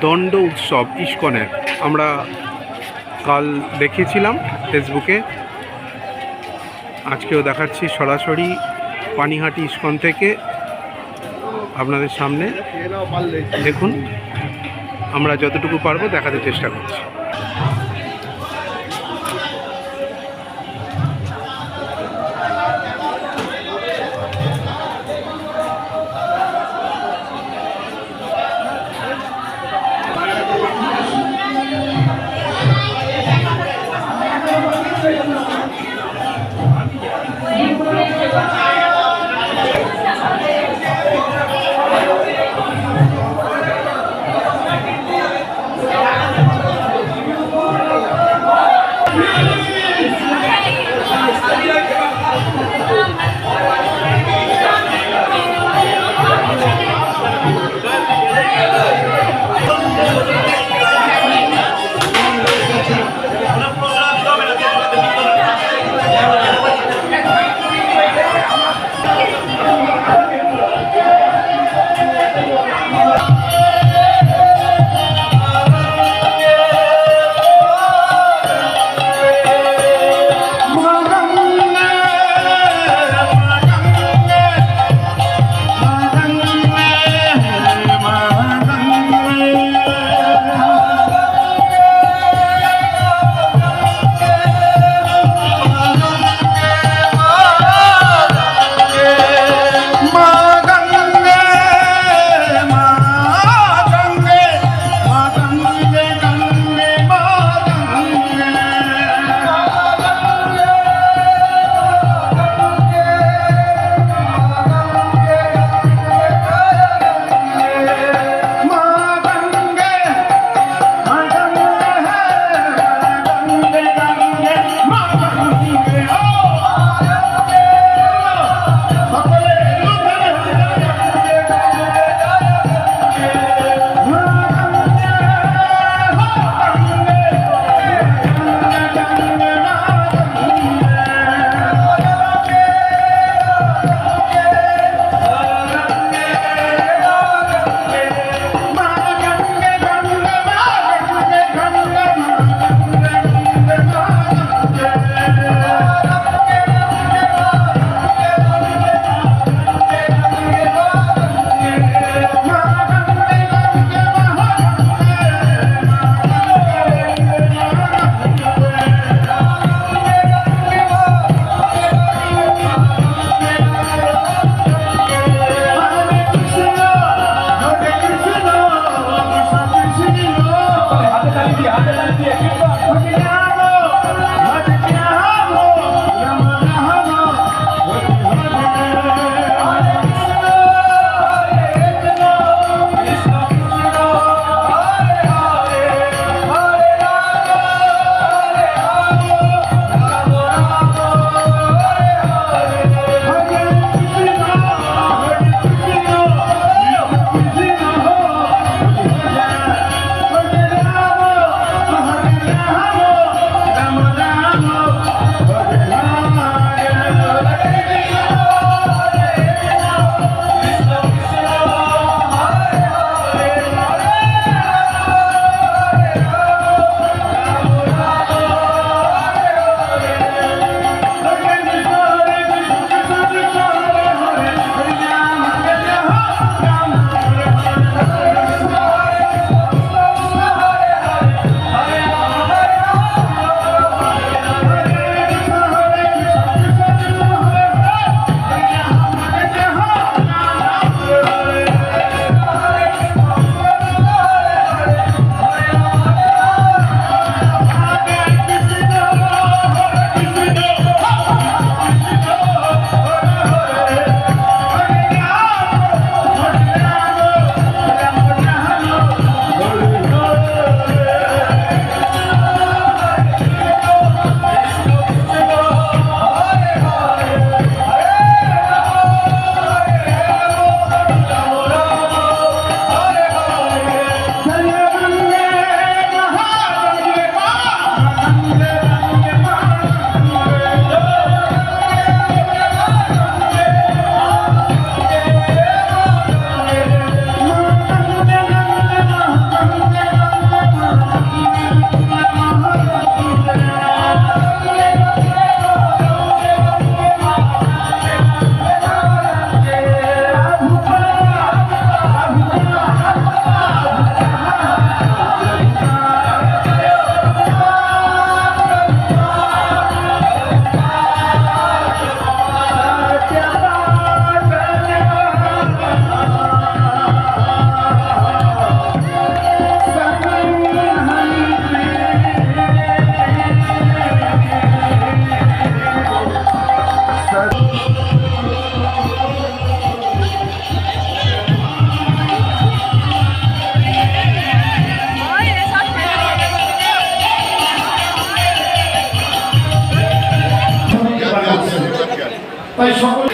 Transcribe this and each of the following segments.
দণ্ড উৎসব, ইস্কনের। আমরা কাল দেখিয়েছিলাম ফেসবুকে। আজকেও দেখাচ্ছি সরাসরি পানিহাটি ইস্কন থেকে আপনাদের সামনে। দেখুন, আমরা যতটুকু পারব দেখাতে চেষ্টা করছি। Mas só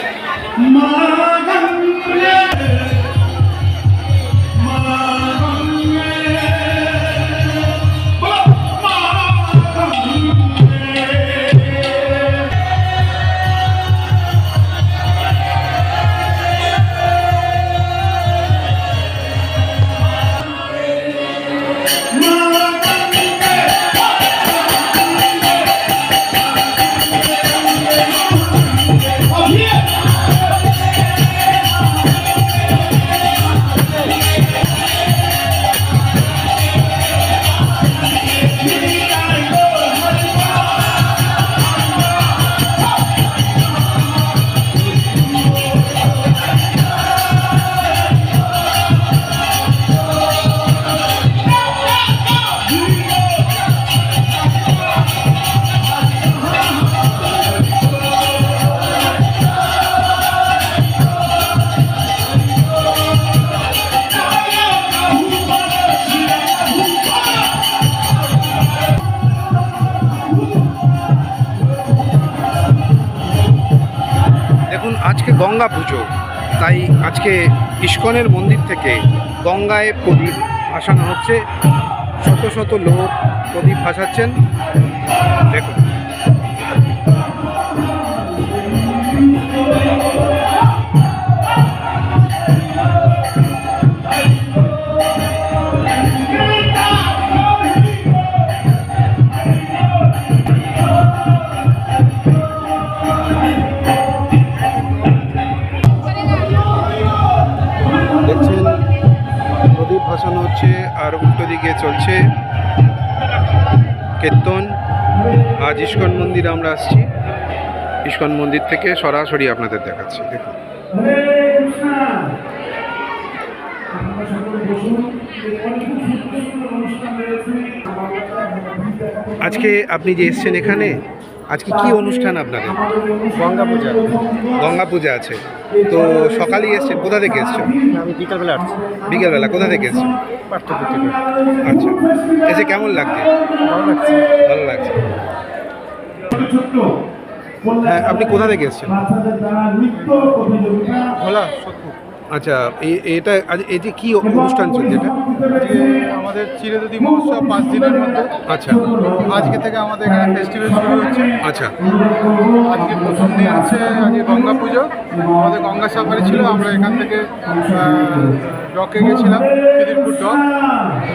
গঙ্গা পুজো। তাই আজকে ইস্কনের মন্দির থেকে গঙ্গায় প্রদীপ ভাসানো হচ্ছে। শত শত লোক প্রদীপ ভাসাচ্ছেন। দেখুন। আর উল্টো দিকে চলছে কীর্তন আজ ইস্কন মন্দিরে আমরা আসছি। ইস্কন মন্দির থেকে সরাসরি আপনাদের দেখাচ্ছি, দেখুন। আজকে আপনি যে এসছেন এখানে আজকে কি অনুষ্ঠান আপনাদের? গঙ্গা পূজা। গঙ্গা পূজা আছে। তো সকালেই এসছেন কোথা থেকে এসছেন? আমি বিকালবেলা আসছি। বিকেলবেলা কোথা থেকে এসছেন? পার্থক্য থেকে। আচ্ছা এসে কেমন লাগছে? ভালো লাগছে। ভালো লাগছে। হ্যাঁ আপনি কোথা থেকে এসছেন? ভোলা সত্যি আচ্ছা এই- এটা এই যে কি অনুষ্ঠান চলছে এটা আমাদের চিরদুদি মহোৎসব পাঁচ দিনের মধ্যে। আচ্ছা। আজকে থেকে আমাদের এখানে ফেস্টিভ্যাল শুরু হচ্ছে। আচ্ছা। আজকে প্রথম দিন হচ্ছে আজকে গঙ্গা পুজো। আমাদের গঙ্গা সাফারি ছিল আমরা এখান থেকে ডকে গেছিলাম খিদিরপুর ডক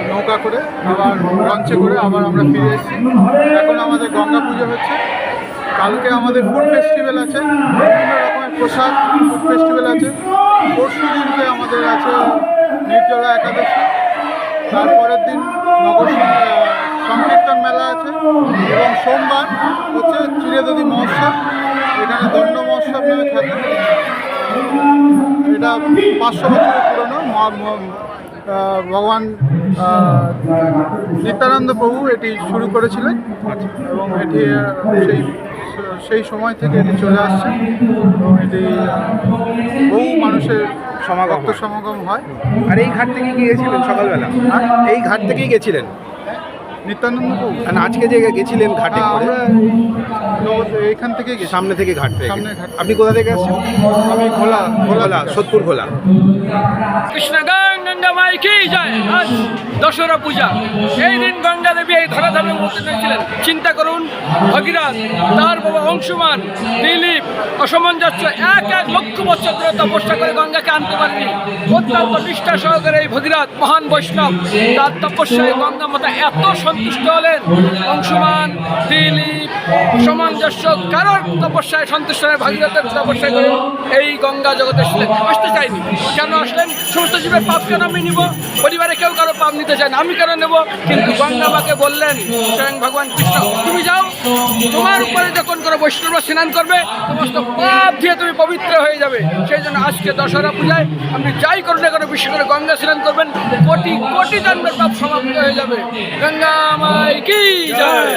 নৌকা করে আবার লঞ্চে করে আবার আমরা ফিরে এসেছি। এখন আমাদের গঙ্গা পুজো হচ্ছে। কালকে আমাদের ফুড ফেস্টিভ্যাল আছে, বিভিন্ন রকমের পোশাক ফুড ফেস্টিভ্যাল আছে। পরশু দিনকে আমাদের আছে নির্জলা একাদশী। তারপরের দিন নগর সংকীর্তন মেলা আছে এবং সোমবার হচ্ছে চিরেদদি মহোৎসব। এখানে দণ্ড মহোৎসব নামে থাকে। এটা পাঁচশো বছরের পুরনো। ভগবান নিত্যানন্দ প্রভু এটি শুরু করেছিলেন এবং এটি সেই সেই সময় থেকে এটি চলে আসছে। এবং এটি বহু মানুষের সমাগম সমাগম হয়। আর এই ঘাট থেকে গিয়েছিলেন সকালবেলা? এই ঘাট থেকেই গেছিলেন? নিত্যানন্দ প্রভু। আর আজকে যে গেছিলেন ঘাটে হ্যাঁ, নবদ্বীপ থেকে সামনে থেকে ঘাট থেকে সামনে আপনি কোথা থেকে আসছেন? আমি ঘোলা খোলা সোদপুর খোলা কৃষ্ণগান গঙ্গা মাই কি আজ দশরা পূজা। এই দিন গঙ্গা দেবী এই ধরাধামে মুক্তি হয়েছিলেন। চিন্তা করুন, ভগীরথ, তার বাবা অংশুমান, দিলীপ, অসমঞ্জস্য, এক এক লক্ষ বছর ধরে তপস্যা করে গঙ্গাকে আনতে পারেনি। অত্যন্ত নিষ্ঠা সহকারে এই ভগীরথ মহান বৈষ্ণব, তার তপস্যায় গঙ্গা মাতা এত সন্তুষ্ট হলেন। অংশুমান, দিলীপ সামঞ্জস্য কারোর তপস্যায় সন্তুষ্ট হয়ে ভাগীরথের তপস্যা করে এই গঙ্গা জগতে আসতে চাইনি। কেন আসলেন? সমস্ত জীবের পাপ আমি নিব, পরিবারে কেউ কারও পাপ নিতে চায় না। আমি কেন নেব? কিন্তু গঙ্গা মাকে বললেন, স্বয়ং ভগবান কৃষ্ণ, তুমি যাও, তোমার উপরে যখন করে বৈষ্ণব স্নান করবে, সমস্ত পাপ দিয়ে তুমি পবিত্র হয়ে যাবে। সেই জন্য আজকে দশহরা পূজায় আপনি যাই করুন না কেন বিশেষ করে গঙ্গা স্নান করবেন, কোটি কোটি জন্মের পাপ সমাপ্ত হয়ে যাবে। গঙ্গা মাই কি জয়!